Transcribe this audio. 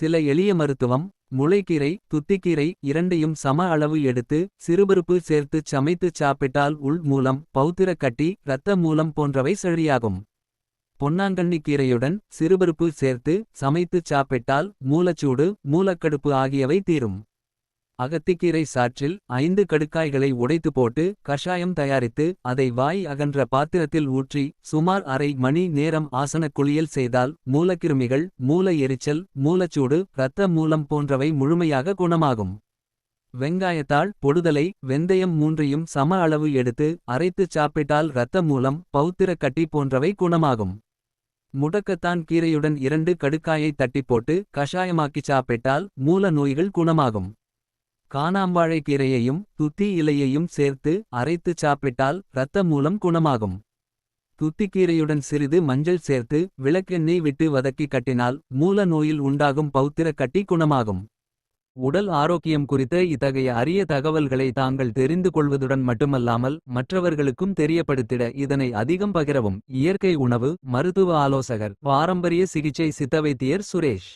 சில எளிய மருத்துவம் முளைக்கீரை துத்திக்கீரை இரண்டையும் சம அளவு எடுத்து சிறுபருப்பு சேர்த்துச் சமைத்துச் சாப்பிட்டால் உள் மூலம் பௌத்திரக் கட்டி இரத்த மூலம் போன்றவை சரியாகும் பொன்னாங்கண்ணிக் கீரையுடன் சிறுபருப்பு சேர்த்து சமைத்துச் சாப்பிட்டால் மூலச்சூடு மூலக்கடுப்பு ஆகியவை தீரும். அகத்திக்கீரை சாற்றில் ஐந்து கடுக்காய்களை உடைத்து போட்டு கஷாயம் தயாரித்து அதை வாய் அகன்ற பாத்திரத்தில் ஊற்றி சுமார் அரை மணி நேரம் ஆசனக் குளியல் செய்தால் மூலக்கிருமிகள் மூல எரிச்சல் மூலச்சூடு இரத்த மூலம் போன்றவை முழுமையாக குணமாகும். வெங்காயத்தாள் பொடுதலை வெந்தயம் மூன்றையும் சம அளவு எடுத்து அரைத்துச் சாப்பிட்டால் இரத்த மூலம் பௌத்திரக் கட்டி போன்றவை குணமாகும். முடக்கத்தான் கீரையுடன் இரண்டு கடுக்காயை தட்டிப் போட்டு கஷாயமாக்கிச் சாப்பிட்டால் மூல நோய்கள் குணமாகும். காணாம்பாழை கீரையையும் துத்தி இலையையும் சேர்த்து அரைத்துச் சாப்பிட்டால் இரத்த மூலம் குணமாகும். துத்திக்கீரையுடன் சிறிது மஞ்சள் சேர்த்து விளக்கெண்ணெய் விட்டு வதக்கி கட்டினால் மூல நோயில் உண்டாகும் பௌத்திரக் கட்டி குணமாகும். உடல் ஆரோக்கியம் குறித்த இத்தகைய அரிய தகவல்களை தாங்கள் தெரிந்து கொள்வதுடன் மட்டுமல்லாமல் மற்றவர்களுக்கும் தெரியப்படுத்திட இதனை அதிகம் பகிரவும். இயற்கை உணவு மருத்துவ ஆலோசகர் பாரம்பரிய சிகிச்சை சித்தவைத்தியர் சுரேஷ்.